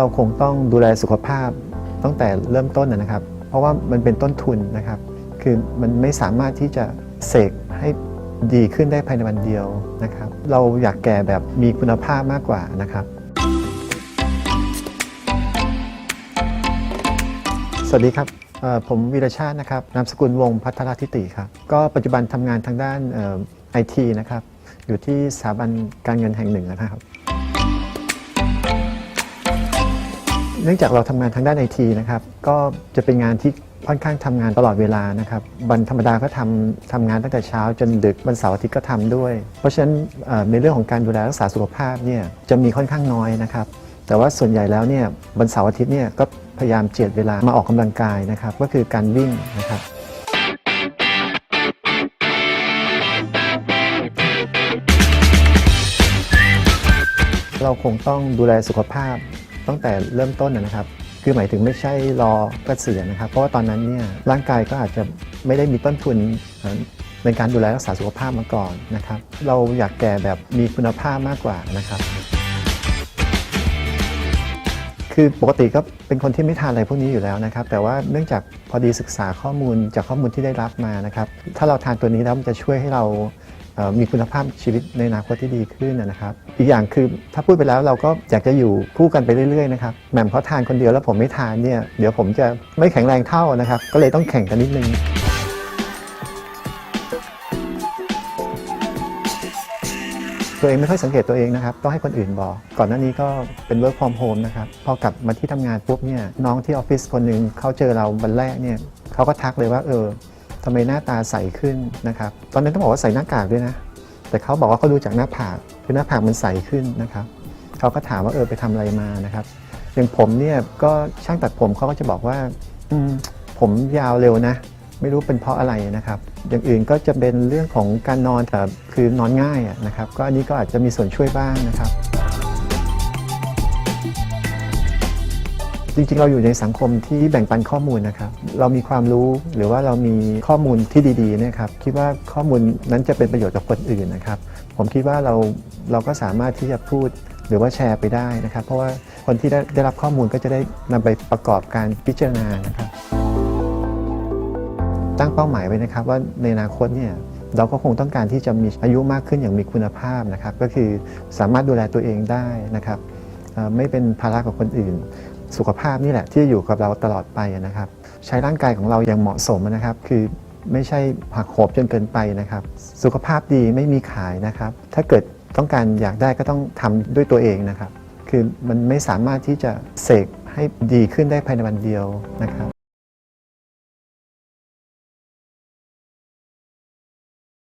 เราคงต้องดูแลสุขภาพตั้งแต่เริ่มต้นนะครับ เพราะว่ามันเป็นต้นทุนนะครับ คือมันไม่สามารถที่จะเสกให้ดีขึ้นได้ภายในวันเดียวนะครับ เราอยากแก่แบบมีคุณภาพมากกว่านะครับ สวัสดีครับ ผมวีรชาตินะครับ นามสกุลวงศ์พัทรทิติครับ ก็ปัจจุบันทำงานทางด้านไอทีนะครับ อยู่ที่สถาบันการเงินแห่งหนึ่งนะครับ เนื่องจากเราทำงานทางด้านไอทีนะครับก็จะเป็นงานที่ค่อนข้างทำงานตลอดเวลานะครับวันธรรมดาก็ทำทำงานตั้งแต่เช้าจนดึกวันเสาร์อาทิตย์ก็ทำด้วย เพราะฉะนั้นในเรื่องของการดูแลรักษาสุขภาพเนี่ยจะมีค่อนข้างน้อยนะครับแต่ว่าส่วนใหญ่แล้วเนี่ยวันเสาร์อาทิตย์เนี่ยก็พยายามเจียดเวลามาออกกำลังกายนะครับก็คือการวิ่งนะครับเราคงต้องดูแลสุขภาพ ตั้งแต่เริ่มต้นนะครับ คือหมายถึงไม่ใช่รอเกษียณนะครับ เพราะว่าตอนนั้นเนี่ยร่างกายก็อาจจะไม่ได้มีต้นทุนในการดูแลรักษาสุขภาพมาก่อนนะครับ เราอยากแก่แบบมีคุณภาพมากกว่านะครับ คือปกติก็เป็นคนที่ไม่ทานอะไรพวกนี้อยู่แล้วนะครับ แต่ว่าเนื่องจากพอดีศึกษาข้อมูลจากข้อมูลที่ได้รับมานะครับ ถ้าเราทานตัวนี้แล้วมันจะช่วยให้เรา มีคุณภาพชีวิตในอนาคตที่ดีขึ้นนะครับ อีกอย่างคือถ้าพูดไปแล้วเราก็อยากจะอยู่คู่กันไปเรื่อยๆนะครับแหม่มเขาทานคนเดียวแล้วผมไม่ทานเนี่ยเดี๋ยวผมจะไม่แข็งแรงเท่านะครับ ก็เลยต้องแข่งกันนิดนึงตัวเองไม่ค่อยสังเกตตัวเองนะครับ ต้องให้คนอื่นบอก ก่อนหน้านี้ก็เป็น work from home นะครับ พอกลับมาที่ทำงานปุ๊บเนี่ยน้องที่ออฟฟิศคนหนึ่งเขาเจอเราวันแรกเนี่ยเขาก็ทักเลยว่าเออ ทำไมหน้าตาใสขึ้นนะครับ ตอนนั้นต้องบอกว่าใส่หน้ากากด้วยนะ แต่เขาบอกว่าเขาดูจากหน้าผากคือหน้าผากมันใสขึ้นนะครับเขาก็ถามว่าเออไปทำอะไรมานะครับ อย่างผมเนี่ยก็ช่างตัดผมเขาก็จะบอกว่าอืมผมยาวเร็วนะ ไม่รู้เป็นเพราะอะไรนะครับ อย่างอื่นก็จะเป็นเรื่องของการนอนแบบคือนอนง่ายนะครับ ก็อันนี้ก็อาจจะมีส่วนช่วยบ้างนะครับ จริงๆ เราอยู่ในสังคมที่แบ่งปันข้อมูลนะครับ เรามีความรู้หรือว่าเรามีข้อมูลที่ดีๆนะครับ คิดว่าข้อมูลนั้นจะเป็นประโยชน์กับคนอื่นนะครับ ผมคิดว่าเราเราก็สามารถที่จะพูดหรือว่าแชร์ไปได้นะครับ เพราะว่าคนที่ได้ได้รับข้อมูลก็จะได้นำไปประกอบการพิจารณานะครับ ตั้งเป้าหมายไว้นะครับว่าในอนาคตเนี่ยเราก็คงต้องการที่จะมีอายุมากขึ้นอย่างมีคุณภาพนะครับ ก็คือสามารถดูแลตัวเองได้นะครับเอ่อไม่เป็นภาระกับคนอื่น สุขภาพนี่แหละที่จะอยู่กับเราตลอดไปนะครับ ใช้ร่างกายของเราอย่างเหมาะสมนะครับ คือไม่ใช่ผักโหบจนเกินไปนะครับ สุขภาพดีไม่มีขายนะครับ ถ้าเกิดต้องการอยากได้ก็ต้องทำด้วยตัวเองนะครับ คือมันไม่สามารถที่จะเสกให้ดีขึ้นได้ภายในวันเดียวนะครับ